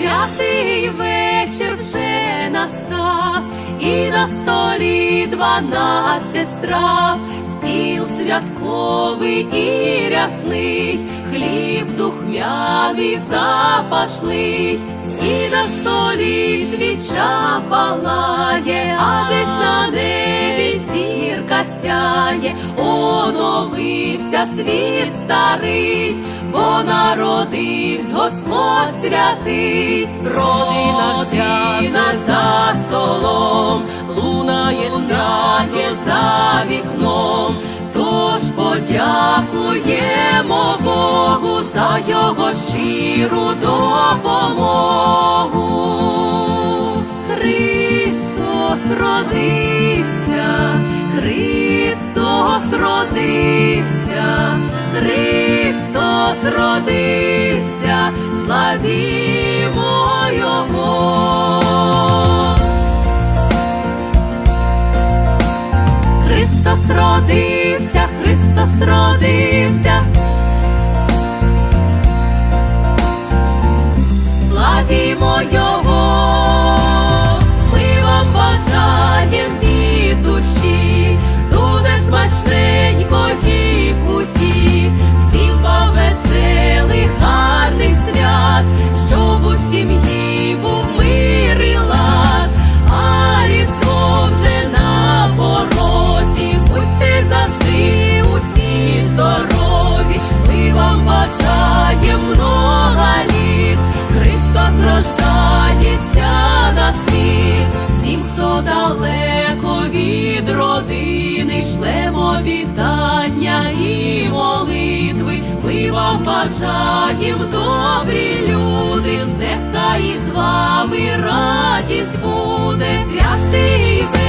Святий вечір вже настав, і на столі дванадцять страв, стіл святковий і рясний, хліб духмяний запашний, і на столі свіча палає, а десь на небі сяє, оновився світ старий, бо народився Господь святий, родина вся за столом, лунає сп'яє за вікном. Тож подякуємо Богу за його щиру допомогу. Христос родився, Христос родився, Христос родився, славімо Його. Христос родився, Христос родився. Ми вам бажаєм добрі люди, нехай із вами радість буде, святий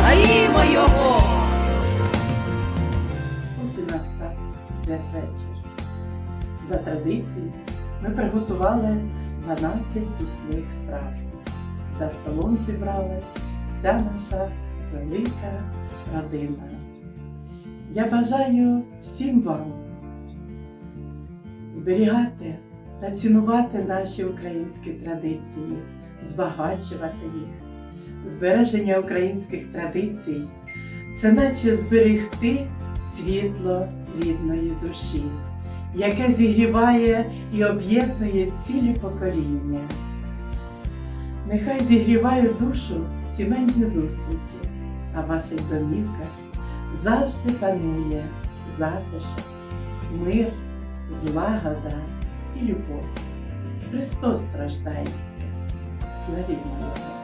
Славімо Його. Ось і святвечір. За традицією ми приготували 12 пісних страв. За столом зібралась вся наша велика родина. Я бажаю всім вам зберігати та цінувати наші українські традиції, збагачувати їх. Збереження українських традицій це наче зберегти світло рідної душі, яке зігріває і об'єднує цілі покоління. Нехай зігрівають душу сімейні зустрічі, а в ваших домівках завжди панує затишок, мир, злагода і любов. Христос рождається. Славімо Його!